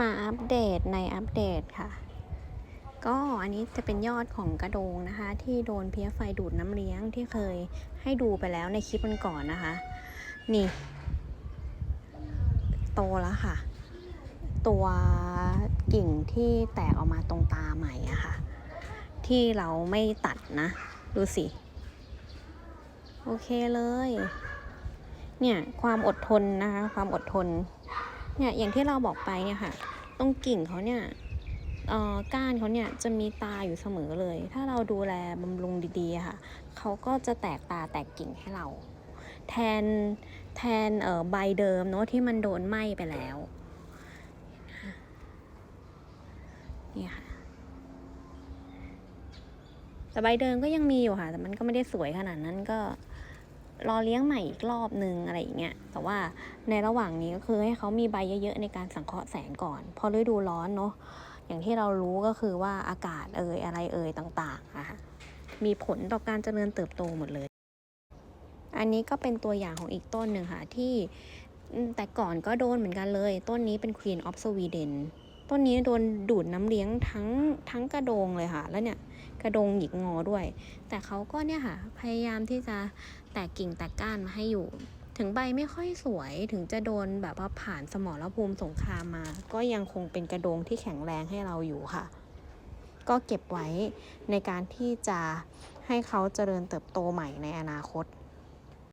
มาอัปเดตในอัปเดตค่ะ ก็อันนี้จะเป็นยอดของกระโดงนะคะ ที่โดนเพี้ยไฟดูดน้ำเลี้ยงที่เคยให้ดูไปแล้วในคลิปมันก่อนนะคะ นี่ โตแล้วค่ะ ตัวกิ่งที่แตกออกมาตรงตาใหม่อะค่ะ ที่เราไม่ตัดนะ ดูสิ โอเคเลย เนี่ย ความอดทนนะคะ ความอดทน เนี่ยอย่างที่เราบอกไปเนี่ยค่ะ ตรงกิ่งเขาเนี่ยเอ่อก้านเขาเนี่ยจะมีตาอยู่เสมอเลย ถ้าเราดูแลบำรุงดีๆค่ะ เขาก็จะแตกตาแตกกิ่งให้เรา แทนแทนเอ่อใบเดิมเนาะที่มันโดนไหม้ไปแล้วนี่ค่ะแต่ใบเดิมก็ยังมีอยู่ค่ะ แต่มันก็ไม่ได้สวยขนาดนั้นก็ รอเลี้ยงใหม่อีกรอบนึงอะไรอย่างเงี้ย แต่ว่าในระหว่างนี้ก็คือให้เขามีใบเยอะๆในการสังเคราะห์แสงก่อน พอฤดูร้อนเนาะ อย่างที่เรารู้ก็คือว่าอากาศเอ่ยอะไรเอ่ยต่างๆนะคะมีผลต่อการเจริญเติบโตหมดเลย อันนี้ก็เป็นตัวอย่างของอีกต้นหนึ่งค่ะที่แต่ก่อนก็โดนเหมือนกันเลย ต้นนี้เป็น Queen of Sweden ต้นนี้โดนดูดน้ำเลี้ยงทั้งทั้งกระโดงเลยค่ะ แล้วเนี่ยกระโดงหยิกงอด้วย แต่เขาก็เนี่ยค่ะ พยายามที่จะแตกกิ่งแตกก้านมาให้อยู่ ถึงใบไม่ค่อยสวยถึงจะโดนแบบว่าผ่านสมรภูมิสงครามมา ก็ยังคงเป็นกระโดงที่แข็งแรงให้เราอยู่ค่ะ ก็เก็บไว้ในการที่จะให้เขาเจริญเติบโตใหม่ในอนาคต